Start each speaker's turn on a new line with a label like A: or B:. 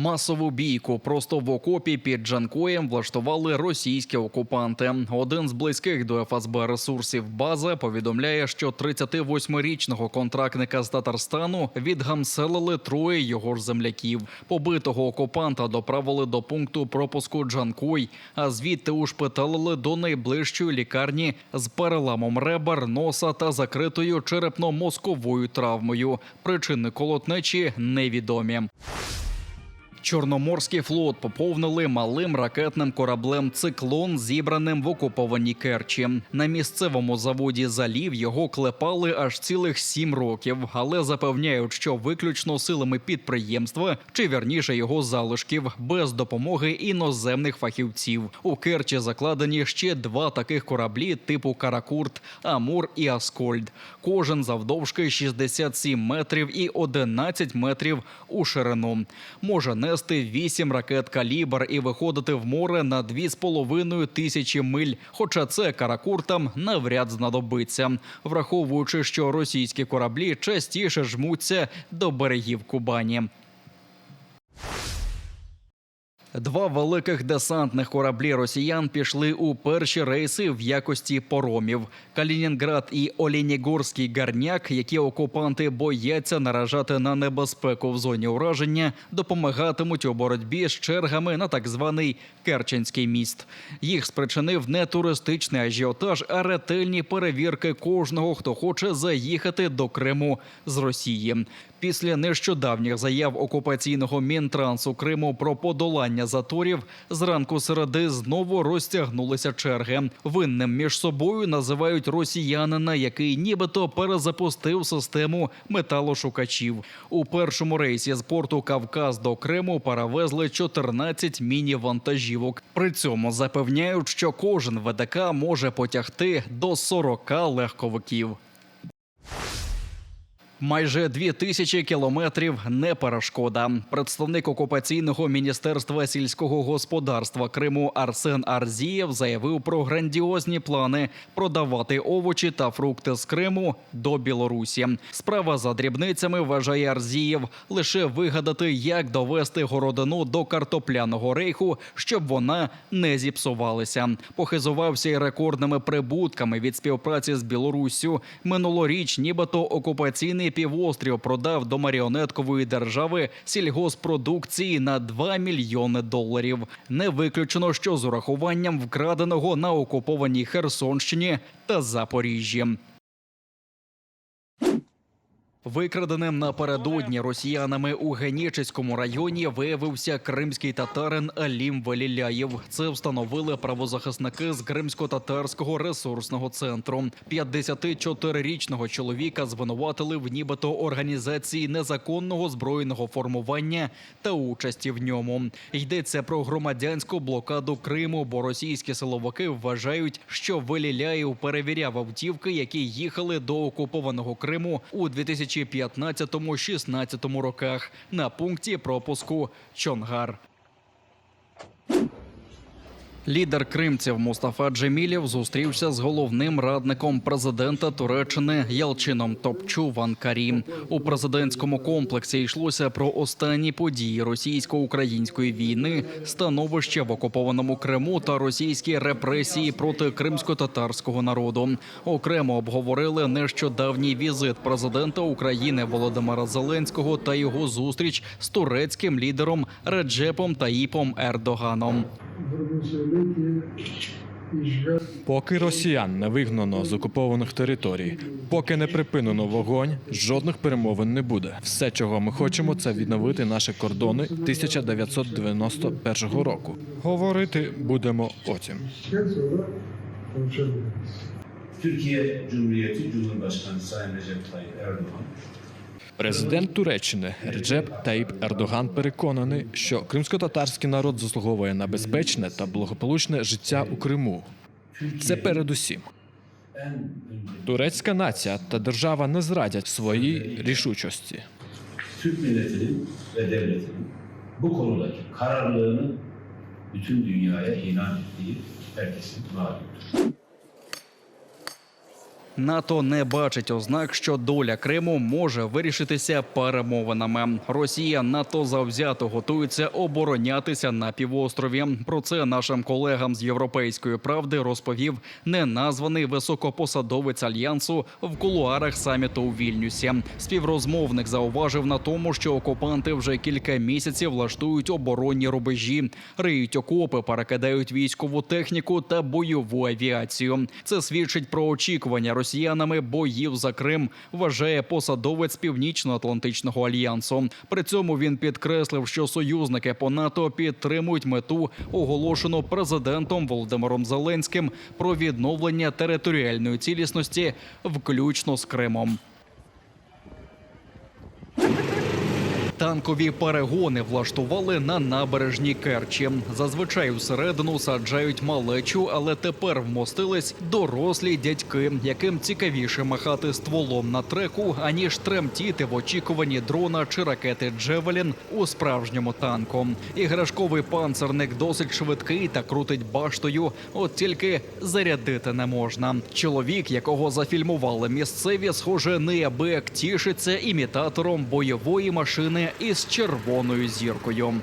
A: Масову бійку просто в окопі під Джанкоєм влаштували російські окупанти. Один з близьких до ФСБ ресурсів база повідомляє, що 38-річного контрактника з Татарстану відгамселили троє його ж земляків. Побитого окупанта доправили до пункту пропуску Джанкой, а звідти ушпиталили до найближчої лікарні з переламом ребер, носа та закритою черепно-мозковою травмою. Причини колотнечі невідомі. Чорноморський флот поповнили малим ракетним кораблем Циклон, зібраним в окупованій Керчі. На місцевому заводі залів його клепали аж цілих сім років, але запевняють, що виключно силами підприємства чи вірніше його залишків без допомоги іноземних фахівців. У Керчі закладені ще два таких кораблі типу Каракурт, Амур і Аскольд. Кожен завдовжки 67 метрів і 11 метрів у ширину. Може нести вісім ракет калібр і виходити в море на 2,5 тисячі миль. Хоча це каракуртам навряд знадобиться, враховуючи, що російські кораблі частіше жмуться до берегів Кубані. Два великих десантних кораблі росіян пішли у перші рейси в якості поромів. Калінінград і Олєнігорський гарняк, які окупанти бояться наражати на небезпеку в зоні ураження, допомагатимуть у боротьбі з чергами на так званий Керченський міст. Їх спричинив не туристичний ажіотаж, а ретельні перевірки кожного, хто хоче заїхати до Криму з Росії. Після нещодавніх заяв окупаційного Мінтрансу Криму про подолання заторів зранку середи знову розтягнулися черги. Винним між собою називають росіянина, який нібито перезапустив систему металошукачів. У першому рейсі з порту Кавказ до Криму перевезли 14 міні-вантажівок. При цьому запевняють, що кожен ВДК може потягти до 40 легковиків. Майже дві тисячі кілометрів не перешкода. Представник окупаційного міністерства сільського господарства Криму Арсен Арзієв заявив про грандіозні плани продавати овочі та фрукти з Криму до Білорусі. Справа за дрібницями вважає Арзієв лише вигадати, як довести городину до картопляного рейху, щоб вона не зіпсувалася. Похизувався й рекордними прибутками від співпраці з Білоруссю. Минулоріч, нібито окупаційний півострів продав до маріонеткової держави сільгоспродукції на 2 мільйони доларів. Не виключено, що з урахуванням вкраденого на окупованій Херсонщині та Запоріжжі. Викраденим напередодні росіянами у Генічеському районі виявився кримський татарин Алім Валіляєв. Це встановили правозахисники з Кримсько-татарського ресурсного центру. 54-річного чоловіка звинуватили в нібито організації незаконного збройного формування та участі в ньому. Йдеться про громадянську блокаду Криму, бо російські силовики вважають, що Валіляєв перевіряв автівки, які їхали до окупованого Криму у 2015-16 роках на пункті пропуску Чонгар. Лідер кримців Мустафа Джемілєв зустрівся з головним радником президента Туреччини Ялчином Топчу в Анкарі. У президентському комплексі йшлося про останні події російсько-української війни, становище в окупованому Криму та російські репресії проти кримсько-татарського народу. Окремо обговорили нещодавній візит президента України Володимира Зеленського та його зустріч з турецьким лідером Реджепом Таїпом Ердоганом.
B: Поки росіян не вигнано з окупованих територій, поки не припинено вогонь, жодних перемовин не буде. Все, чого ми хочемо, це відновити наші кордони 1991 року. Говорити будемо потім.
C: Türkiye Cumhuriyeti Cumhurbaşkanı Sayın Recep Tayyip Erdoğan
B: Президент Туреччини Реджеп Таїп Ердоган переконаний, що кримсько-татарський народ заслуговує на безпечне та благополучне життя у Криму. Це передусім. Турецька нація та держава не зрадять своїй рішучості.
C: Bütün dünyaya ilan.
A: НАТО не бачить ознак, що доля Криму може вирішитися перемовинами. Росія НАТО завзято готується оборонятися на півострові. Про це нашим колегам з європейської правди розповів неназваний високопосадовець альянсу в кулуарах саміту у Вільнюсі. Співрозмовник зауважив на тому, що окупанти вже кілька місяців влаштують оборонні рубежі, риють окопи, перекидають військову техніку та бойову авіацію. Це свідчить про очікування росіянами боїв за Крим, вважає посадовець Північно-Атлантичного альянсу. При цьому він підкреслив, що союзники по НАТО підтримують мету, оголошену президентом Володимиром Зеленським про відновлення територіальної цілісності, включно з Кримом. Танкові перегони влаштували на набережній Керчі. Зазвичай усередину саджають малечу, але тепер вмостились дорослі дядьки, яким цікавіше махати стволом на треку, аніж тремтіти в очікуванні дрона чи ракети Джевелін у справжньому танку. Іграшковий панцерник досить швидкий та крутить баштою, от тільки зарядити не можна. Чоловік, якого зафільмували місцеві, схоже, неабияк тішиться імітатором бойової машини із червоною зіркою.